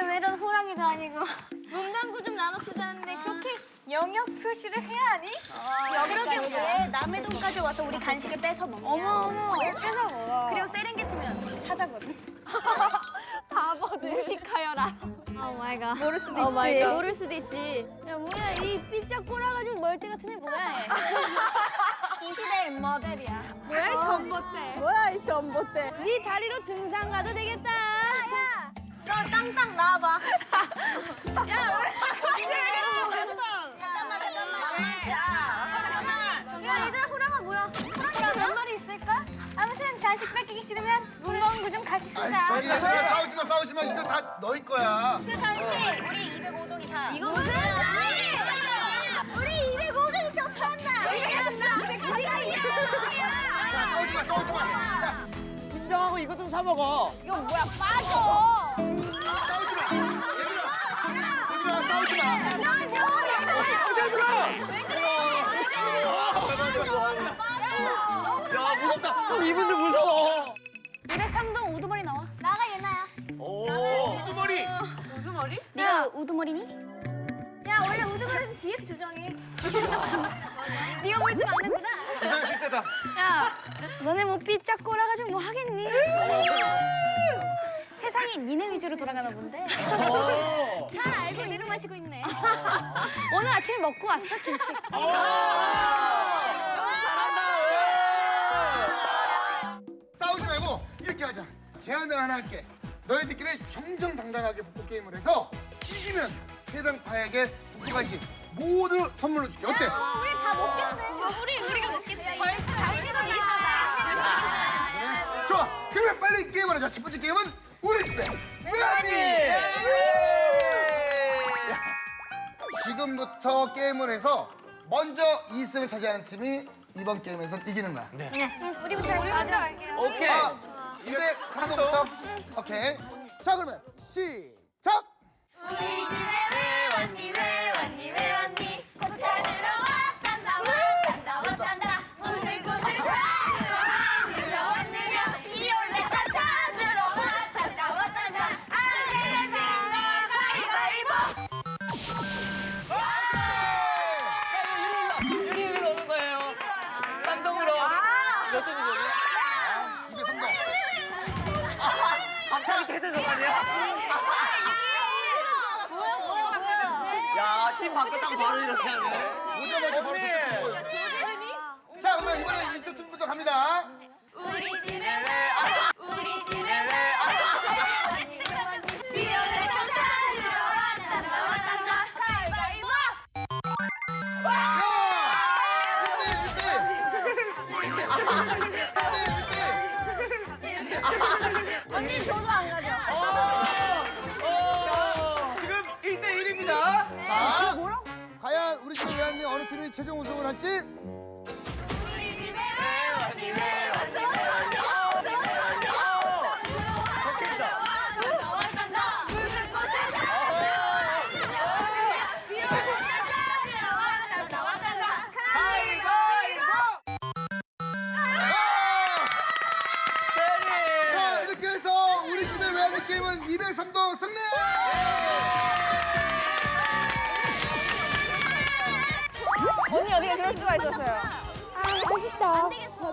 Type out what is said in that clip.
왜 이런 호랑이도 아니고 문방구 좀 나눠 쓰자는데 그렇게 영역 표시를 해야 하니? 그러게 왜 남의 돈까지 와서 우리 간식을 뺏어 먹냐? 어머 어머 왜 뺏어 먹어? 그리고 세렝게티면 사자거든. 바보들 무식하여라. 오 마이 갓. 모를 수도 오 마이 있지. 갓. 모를 수도 있지. 야 뭐야 이 삐짝 꼬라가지고 멀티 같은 애 뭐야 얘? 이 시대의 모델이야. 뭐야, 이 전봇대. 뭐야 이 전봇대. 네 다리로 등산 가도 되겠다. 야, 너 땅땅 나와봐. 야, 잠깐만, 잠깐만. 야, 잠깐만. 야, 얘들아, 호랑아 뭐야? 호랑이가 몇 마리 있을까? 아무튼 간식 뺏기기 싫으면 문방구 좀 같이 쓰자. 저기네, 싸우지 마, 싸우지 마. 이거 다 너희 거야. 그 간식 우리 205동이 다. 이거 무슨? 우리 205동이 접수한다. 우리가 접수. 우리가 이겨. 자, 싸우지 마, 싸우지 마. 자, 진정하고 이거 좀 사 먹어. 이건 뭐야? 빠져. 무섭다. 이분들 무서워. 203동 우두머리 나와. 나가 얘나야. 오. 우두머리. 네가 우두머리니? 야 원래 우드머리는 뒤에서 조정해. 네가 뭘 좀 아는구나. 이상 실세다. 야, 너네 뭐 삐짝 꼬라가지고 뭐 하겠니? 세상이 니네 위주로 돌아가나 본데. 잘 알고 내려 마시고 있네. 오늘 아침에 먹고 왔어 김치. 싸우지 말고 이렇게 하자. 제안을 하나 할게. 너희들끼리 정정당당하게 복고 게임을 해서 이기면 해당 파에게 복고 간식 모두 선물로 줄게. 어때? 우리 다 먹겠네. 우리 우리가 먹겠어. 벌써 다시 그래? 좋아. 그러면 빨리 게임을 하자. 첫 번째 게임은 우리 집에 외환이. 지금부터 게임을 해서 먼저 2승을 차지하는 팀이 이번 게임에서 이기는 거야. 우리부터 맞아. 오케이. 아, 2대 3도부터? 오케이. 자, 그러면 시작! 우리 집에 대대적 아니야? 야, 팀 바꿨다고 바로 이렇게 하네. 오자마자 바로 저쪽 팀 자, 그러면 이번에 이쪽 팀부터 갑니다. 우리 집에 왜 우리 집에 왜 비올레타 찾으 최종 우승을 할지? 우리 집에 왜왔 그럴 수가 있었어요. 안 되겠어